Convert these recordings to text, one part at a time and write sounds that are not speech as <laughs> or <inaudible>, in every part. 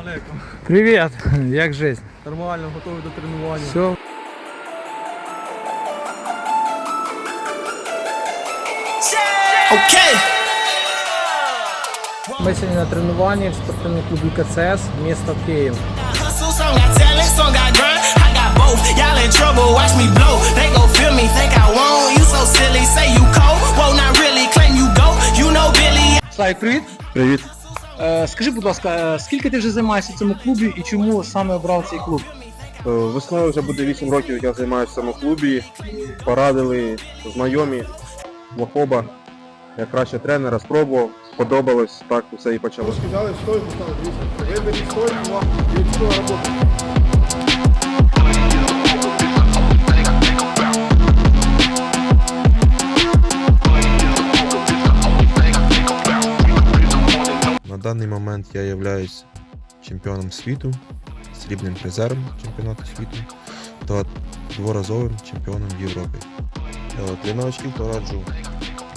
алейкум. Привіт, як <laughs> жизнь? Нормально, готовий до тренування. Все. Okay. Ми сьогодні на тренуванні в спортивному клубі КЦС місто Київ. Hustle, some got talent, some got grind. I got both. Y'all in trouble, watch me blow. They gon' feel me, think I won't. You so silly, say you cold. Won't not really claim you go. You know Billy. Слайк, привіт. Привіт. Е, скажи, будь ласка, е, скільки ти вже займаєшся в цьому клубі і чому саме обрав цей клуб? Е, Весною вже буде 8 років, як я займаюся в цьому клубі. Порадили знайомі Лохоба. Я краще тренера спробував, сподобалось, так усе і почалося. Взяли стой, дивіться. Виберіть стойку, вам і даний момент я являюсь чемпіоном світу, срібним призером чемпіонату світу та дворазовим чемпіоном Європи. Е, Для новачків то раджу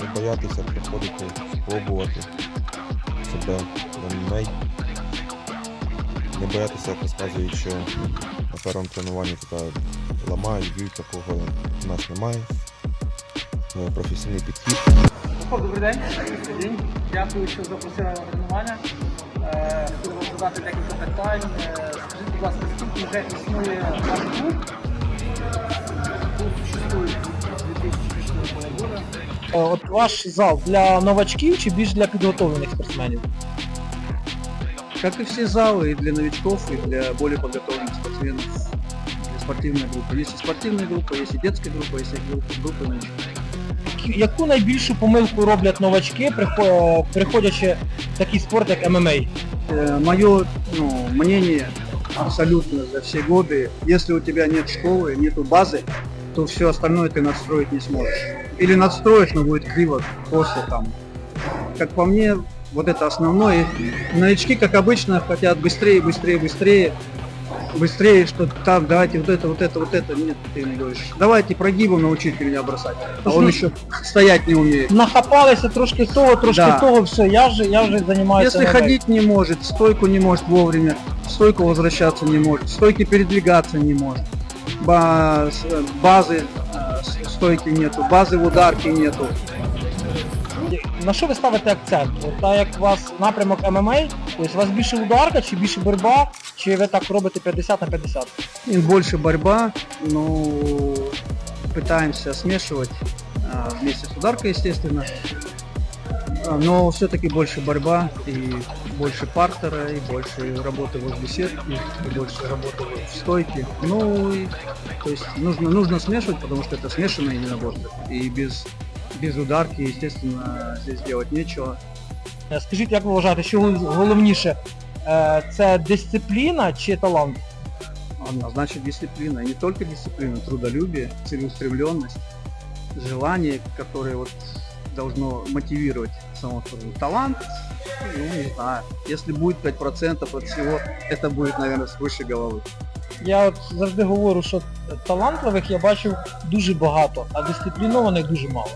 не боятися приходити, спробувати себе в ММА. Не боятися, розказують, що на першому тренуванні ламають, б'ють, такого у нас немає. Е, Професійний підхід. Добрий день. Добрий день. Дякую, що запросили на тренування. Е, Хотів вам задати декілька питань. Е, Скажіть, будь ласка, скільки вже існує ваш клуб? Клуб существує з 2004 року. Е, От ваш зал для новачків чи більш для підготовлених спортсменів? Как и все залы, и для новичков, и для более подготовленных спортсменов, для спортивной группы. Есть и спортивная группа, есть и детская группа, есть и группа, группа новичков. Яку найбільшу помилку роблять новачки, прихо- приходячи в такий спорт, як ММА? Мое ну, мнение абсолютно за все годы, если у тебя нет школы, нету базы, то все остальное ты надстроить не сможешь. Или надстроишь, но будет криво после там. Как по мне, вот это основное. Новички, как обычно, хотят быстрее, быстрее, быстрее. Быстрее, что так, давайте вот это, вот это, вот это. Нет, ты ему говоришь, давайте прогибом научите меня бросать. А он еще стоять не умеет. Нахапалися трошки того, трошки Да. того, все, я вже, я вже займаюся. Если ММА. ходить не может, стойку не может вовремя, в стойку возвращаться не может, в стойке передвигаться не может. Ба- с- базы э, с- стойки нету, базы в ударке нету. На що ви ставите акцент? От Так як у вас напрямок ММА, тобто у вас більше ударка, чи більше боротьба, чи ви так робите 50 на 50? И больше борьба, но пытаемся смешивать а, вместе с ударкой, естественно. А, Но все-таки больше борьба и больше партера, и больше работы возле сетки, и больше работы в стойке. Ну, и, то есть нужно, нужно смешивать, потому что это смешанное единоборство. И без, без ударки, естественно, здесь делать нечего. Е, Скажіть, як ви вважаєте, що гол- головніше? Е, Це дисципліна чи талант? Однозначно дисциплина. И не только дисциплина, трудолюбие, целеустремленность, желание, которое вот должно мотивировать само собой. Талант, ну не знаю. Если будет 5% от всего, это будет, наверное, свыше головы. Я от завжди говорю, що талантливих я бачив дуже багато, а дисциплінованих дуже мало.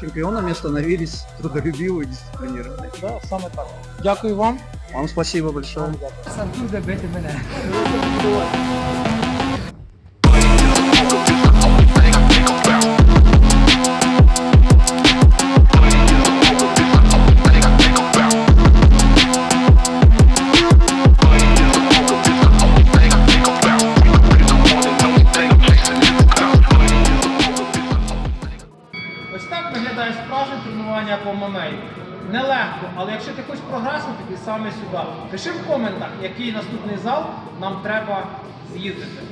Чемпионами становились трудолюбивые и дисциплинированные. Да, саме так. Дякую вам. Вам спасибо большое. Сам буде бити мене. Нелегко, але якщо ти хочеш прогресу, тоді саме сюди. Пиши в коментах, який наступний зал нам треба з'їздити.